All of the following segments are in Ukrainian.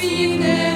Свіне.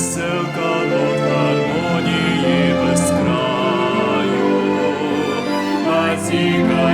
Веселка нот гармонії без краю, а зіка